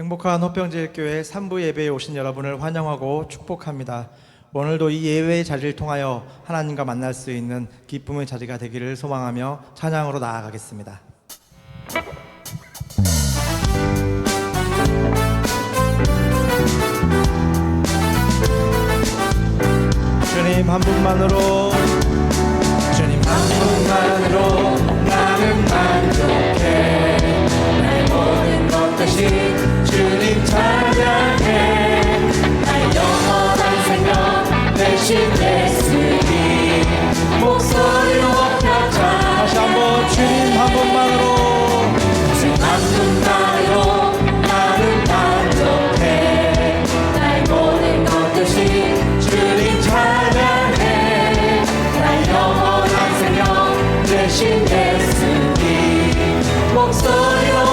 행복한 호평제일교회 3부 예배에 오신 여러분을 환영하고 축복합니다. 오늘도 이 예배의 자리를 통하여 하나님과 만날 수 있는 기쁨의 자리가 되기를 소망하며 찬양으로 나아가겠습니다. 주님 한 분만으로 대신 예수님 목소리로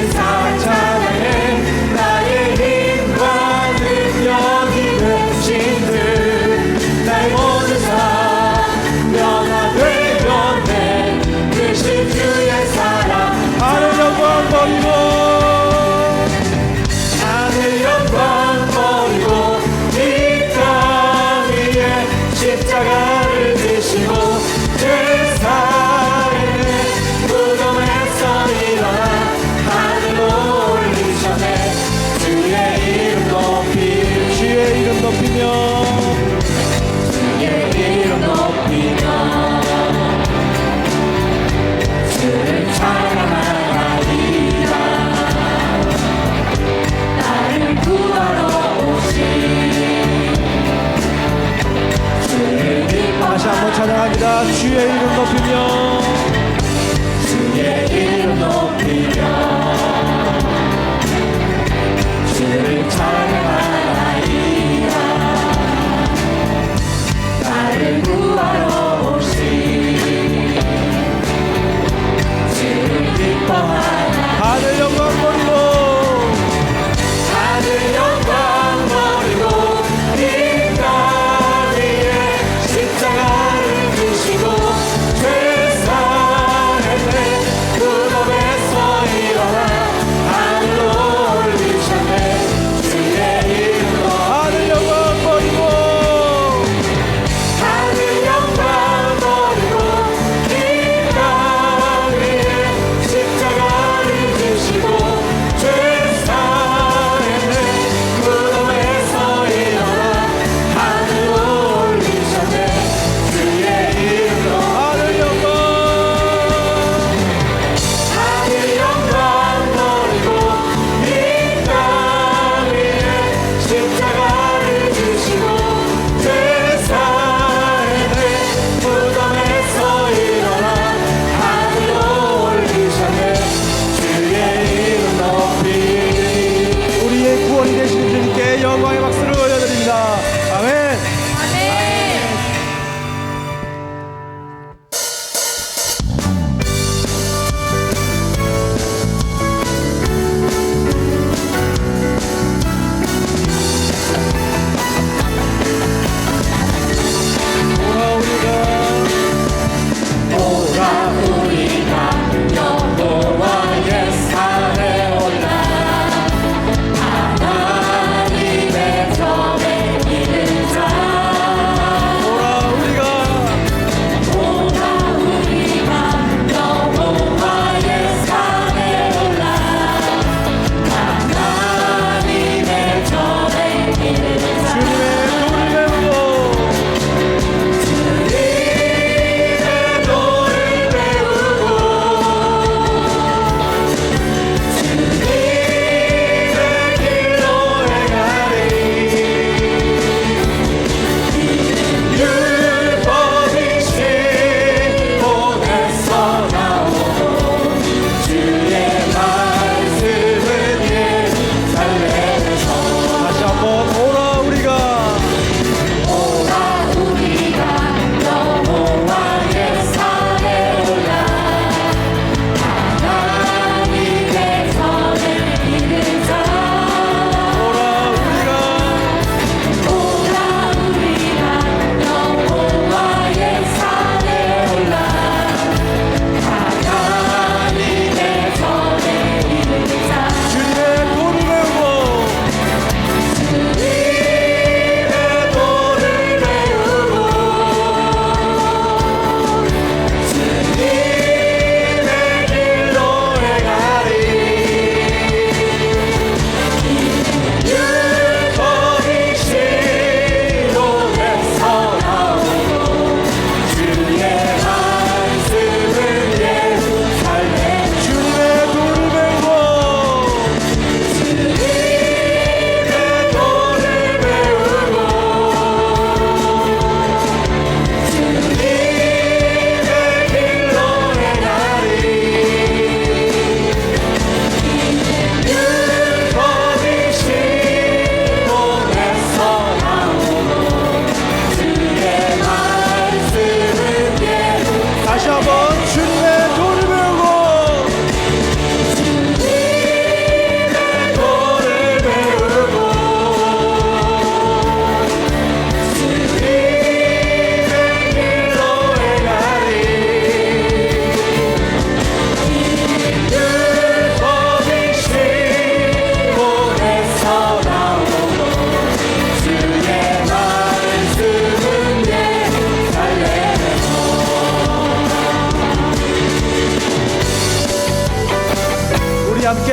desire.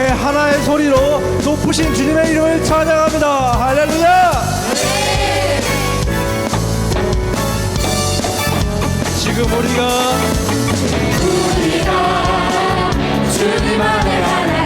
하나의 소리로 높으신 주님의 이름을 찬양합니다. 할렐루야! 지금 우리가 우리가 주님 안에 하나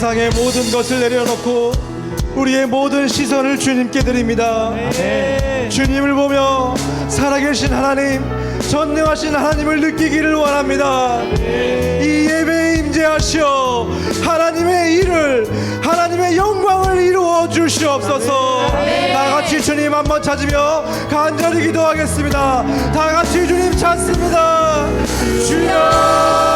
세상의 모든 것을 내려놓고 우리의 모든 시선을 주님께 드립니다. 주님을 보며 살아계신 하나님, 전능하신 하나님을 느끼기를 원합니다. 이 예배에 임재하시어 하나님의 일을 하나님의 영광을 이루어 주시옵소서. 다 같이 주님 한번 찾으며 간절히 기도하겠습니다. 다 같이 주님 찾습니다. 주여.